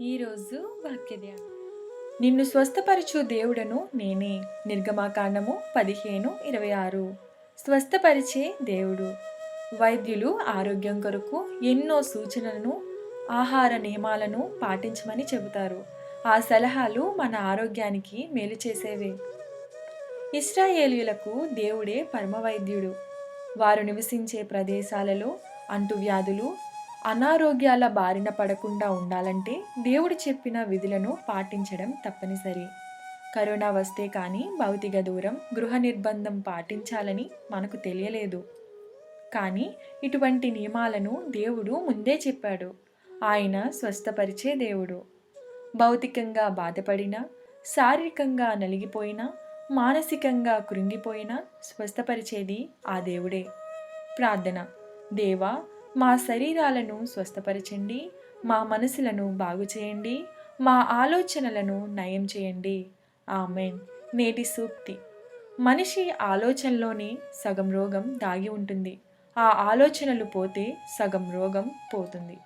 ఈరోజు వాక్యధ్యానం. నిన్ను స్వస్థపరచు దేవుడను నేనే. నిర్గమాకాండము పదిహేను ఇరవై ఆరు. స్వస్థపరిచే దేవుడు. వైద్యులు ఆరోగ్యం కొరకు ఎన్నో సూచనలను ఆహార నియమాలను పాటించమని చెబుతారు. ఆ సలహాలు మన ఆరోగ్యానికి మేలు చేసేవే. ఇస్రాయేలీయులకు దేవుడే పరమవైద్యుడు. వారు నివసించే ప్రదేశాలలో అంటువ్యాధులు అనారోగ్యాల బారిన పడకుండా ఉండాలంటే దేవుడు చెప్పిన విధులను పాటించడం తప్పనిసరి. కరోనా వస్తే కానీ భౌతిక దూరం గృహ నిర్బంధం పాటించాలని మనకు తెలియలేదు. కానీ ఇటువంటి నియమాలను దేవుడు ముందే చెప్పాడు. ఆయన స్వస్థపరిచే దేవుడు. భౌతికంగా బాధపడినా శారీరకంగా నలిగిపోయినా మానసికంగా కృంగిపోయినా స్వస్థపరిచేది ఆ దేవుడే. ప్రార్థన. దేవా మా శరీరాలను స్వస్థపరచండి మా మనసులను బాగు చేయండి మా ఆలోచనలను నయం చేయండి. ఆమెన్. నేటి సూక్తి. మనిషి ఆలోచనలోనే సగం రోగం దాగి ఉంటుంది. ఆ ఆలోచనలు పోతే సగం రోగం పోతుంది.